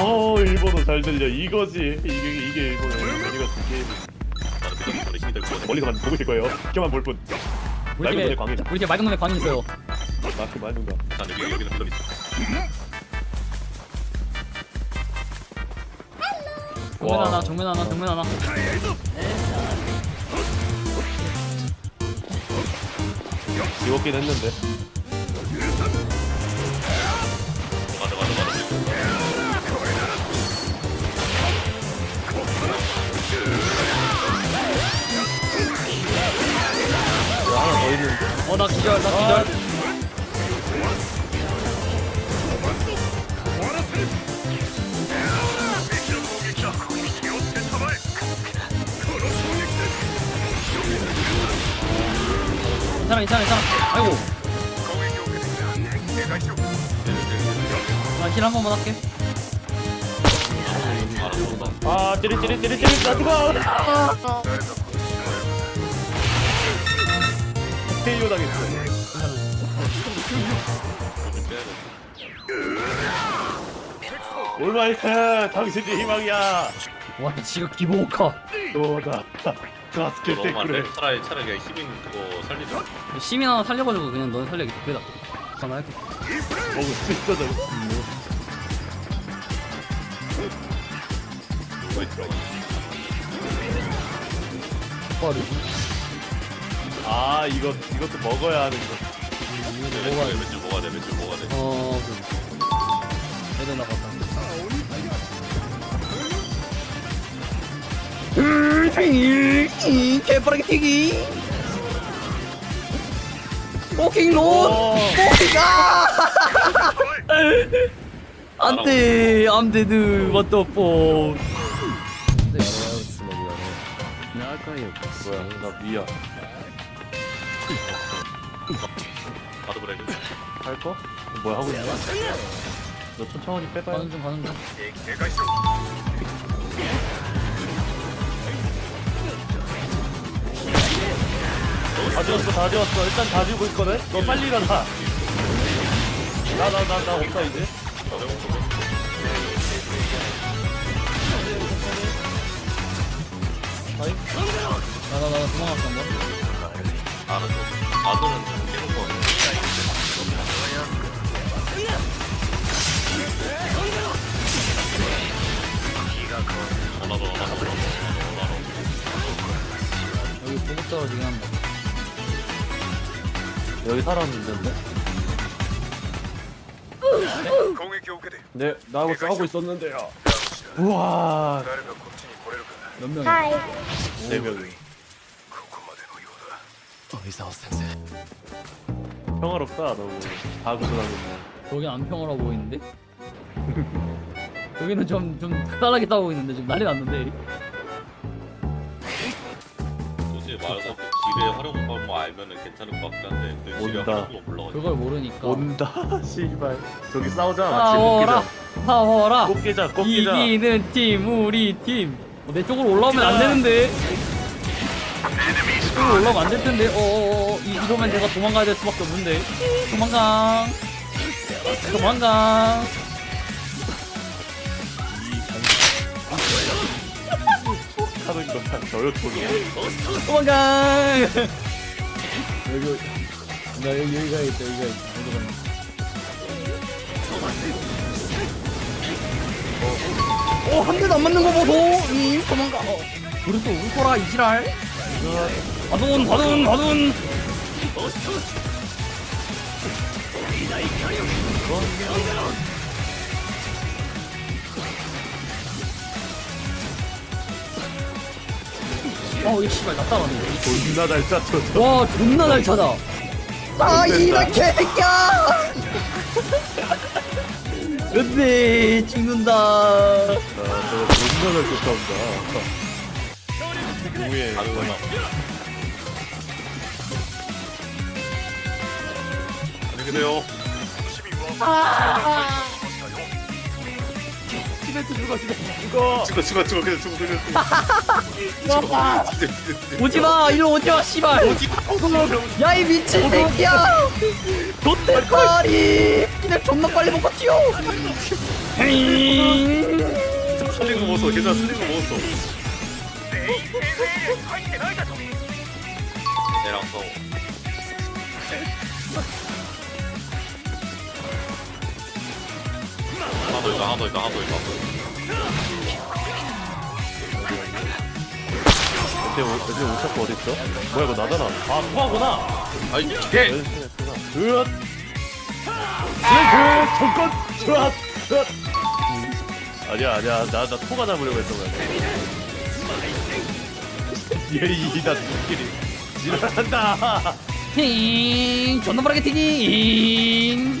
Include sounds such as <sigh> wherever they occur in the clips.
어 일본어 잘 들려 이거지 이게 이게 일본어 게임 될 거거든. 멀리서 만 보고 있을 거예요 지켜만 볼뿐 우리 맑은 집에 눈의 광이다 우리 집에 맑은 놈의 광이 있어요. 마크 여기 여기는 필름 있어. 정면 와. 하나, 정면 하나, 정면 하나. 지웠긴 했는데 어, 나 기절, 나 기절. 괜찮아, 괜찮아, 괜찮아. 아이고. 나힐한 번만 할게. 아 찌릿 찌릿 찌릿 찌릿 나 죽어 KO 당했어 올마이트 당신이 희망이야 와, 지금 기보카. 너다 너무 많네. 테크를 차라리 차라리 그냥 시민 그거 살리자. 시민 하나 살려가지고 그냥 넌 살려야겠다. 낫다. 전화할게. 먹을 수 있어 저 누가 들어가. 빠르지. 아 이거 이것도 먹어야 하는 거 뭐가 돼? 왼쪽 뭐가 돼? 왼쪽 뭐가 돼? 어, 그래. 애들 나갔다. 개빠르게 튀기. 포킹 론. 어. 포킹아. 안돼, 안돼드, what the fuck. 뭐야 나 미야 바드 브레이크. 할 거? 뭐야 하고 있냐? 너 천천히 빼봐요 가는 중, 가는 중. 다 지웠어 다 지웠어 일단 다 지우고 있거든? 너 빨리 일어나 나나 나 나 없다 이제 아이 나, 나, 나 도망갔어, 한 번. 알았어. 바드는 깨는 거. 여기 보급 떨어지긴 한다. 여기 사람 있는데? 네 나하고 싸우고 있었는데요 우와 몇 명이야? 하이. 네 명이 평화롭다 너무 다 구분하고 거긴 안 평화로워 보이는데? 여기는 좀, 좀 특별하게 싸우고 있는데 좀 난리 났는데 굳이? 말해서 그 지뢰 활용 방법 알면은 괜찮을 것 같긴 한데 그 지뢰 온다. 활용 방법 몰라가지고. 그걸 모르니까. 온다 <laughs> 씨발. 저기 싸우자 싸워라. 싸워라. 꼭 깨자 꼭 깨자. 이기는 팀 우리 팀. 어, 내 쪽으로 올라오면 안 되는데 내 쪽으로 올라오면 안 될 텐데. 어어어 이- 이러면 내가 도망가야 될 수밖에 없는데. 도망가 도망가 하는 거다 저였거든요? 도망가 여기 나 여기 여기 가야겠다 여기 가야겠다 어디 갔나 어, 한 대도 안 맞는 거 보소! 이, 도망가! 어, 우리 또 울거라, 이지랄! 바돈, 바돈, 바돈! 어, 이 씨발, 나 따라네. 존나 잘 짰죠 와, 존나 잘 찾아! 아, 이런 개새끼야! 근데, 죽는다. 아, 저거 존나 잘 쫓아온다 누구의 안녕히 계세요. 죽어 죽어 죽어 죽어 죽어 죽어 오지마 일로 오지마 씨발 야이 미친 새끼야 좆대 빨리 니네 존나 빨리 먹고 튀어 살린 거 먹었어. 괜찮아 살린 거 먹었어. 얘랑 싸워. 하나 더 있다 하나 더 있다 하나 더 있다. 대체 오차코 어딨어? 뭐야 이거 나잖아. 아 투하구나. 아이 개. 으앗 으앗 정권! 으앗 으앗 아니야 아니야. 나 나 토가 잡으려고 했던 거야. <laughs> 예이다 눈길이 지랄한다. 힝 존나 빠르게 튀기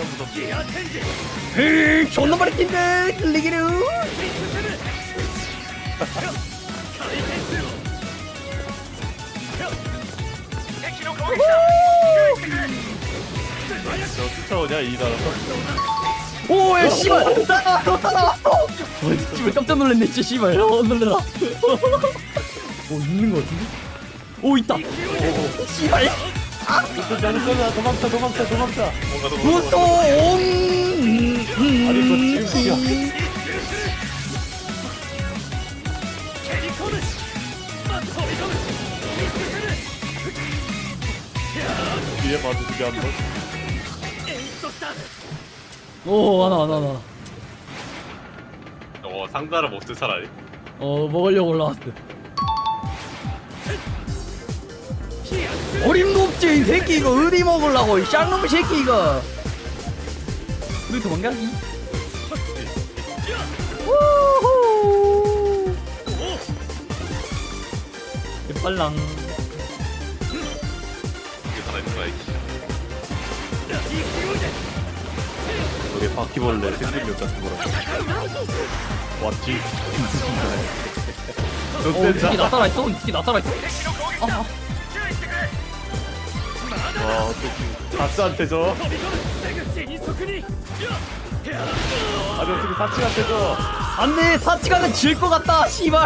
존나 무섭지 으 들리기로 너 쫓아오냐 이 사람 오야 씨발. 씨발 깜짝 놀랐네 진짜 씨발. 어 놀래라. 오 있는 거 같은데? 오 있다. 씨발. 도망쳐 도망쳐 도망쳐 도망쳐 뭔가 더 부소 온! 아니 그 지금이야 뒤에 봐주시게 한 번 오, 하나, 하나, 하나. 어 상자를 못들 차라리 어, 먹으려고 올라왔어. 어림도 없지, 이 새끼, 이거. 어디 먹으려고, 이 쌍놈 새끼, 이거. 우리 도망가기? 우후! 빨랑. 이게 거야 여기 바퀴벌레 생물력 같은 거라 왔지 어, 이 새끼 나 따라 있어? 이 새끼 나 따라 있어? 아, 와 어떻게 다스한테 줘 아니 어떻게 사치한테 줘 안 돼! 사치가는 질 것 같다, 씨발!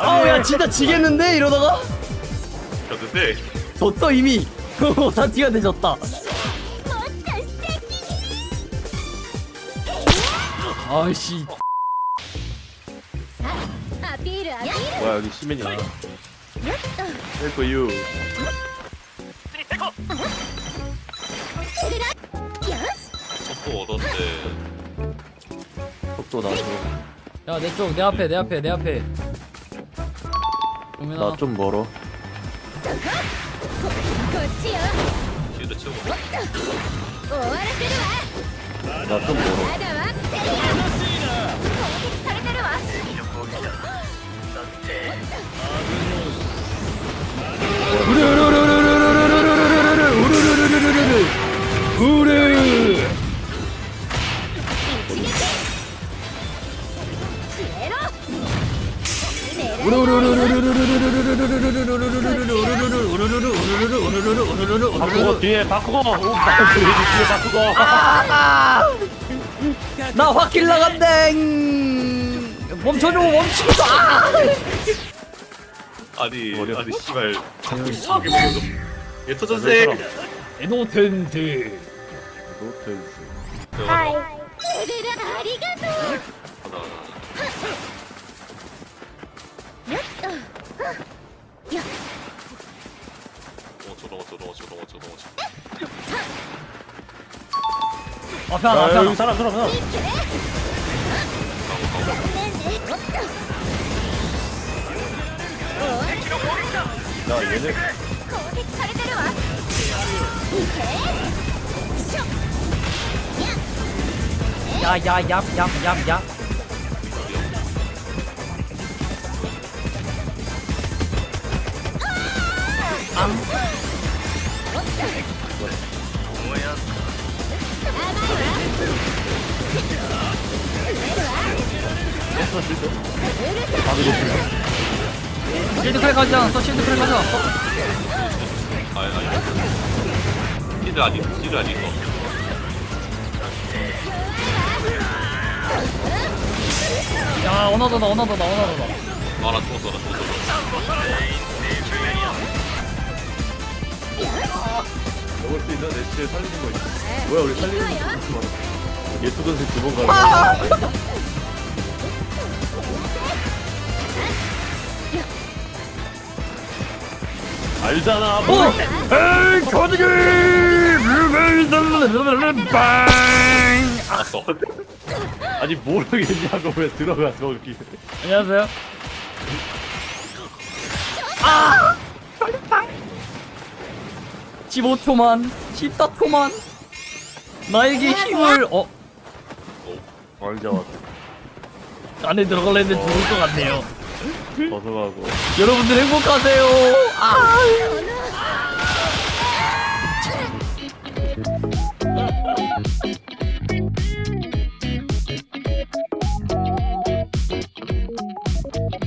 아우, 야, 진짜 지겠는데? 이러다가? 졌는데 졌어, 이미! <laughs> 사치가 되졌다. 아이씨. アピールアピール 뭐야 여기 시민이야 헬 Here for you. 속도 얻었대. 속도 나도. 야 내 쪽 내 앞에 내 앞에 내 앞에 나 좀 멀어. 뒤에다 채워. 나 좀 멀어. 아, 우르 바꾸고 뒤에 바꾸고. 뒤에 바꾸고. 아, 나 확길 나간댕. 멈춰줘 멈추고 아! 아니 아니 씨발. 이게 뭐죠 얘 토전생 에노텐트. 노트스 ルルルありがとうよっとよっ 도망쳐 도망쳐 도망쳐 도망쳐 도망쳐 앞에 하나, 앞에 야 하나. 여기 사람 사람 사람 いけねおっと 攻撃されてるわややややややんやわ 실드 크랙 하지 않았어? 실드 크랙 하지 않았어? 아니 아니 시드 아직 시드 아직 있어. 야 어나더다 어나더다 어나더다. 아 나 죽었어 나 죽었어 먹을 수 있는 내치를 살리는 거 있어 뭐야 우리 살리는 거 이렇게 많아. 예수 건색 두번 가는 <laughs> 알잖아 뭐 어! 에이 거지기! 빵! 알았어 아니 모르겠냐고 왜 들어가 거기 안녕하세요 아! 15초만 14초만 나에게 힘을 어? 안 잡았어 안에 들어갈래 했는데 죽을 것 같네요 벗어가고. 여러분들 행복하세요. 아!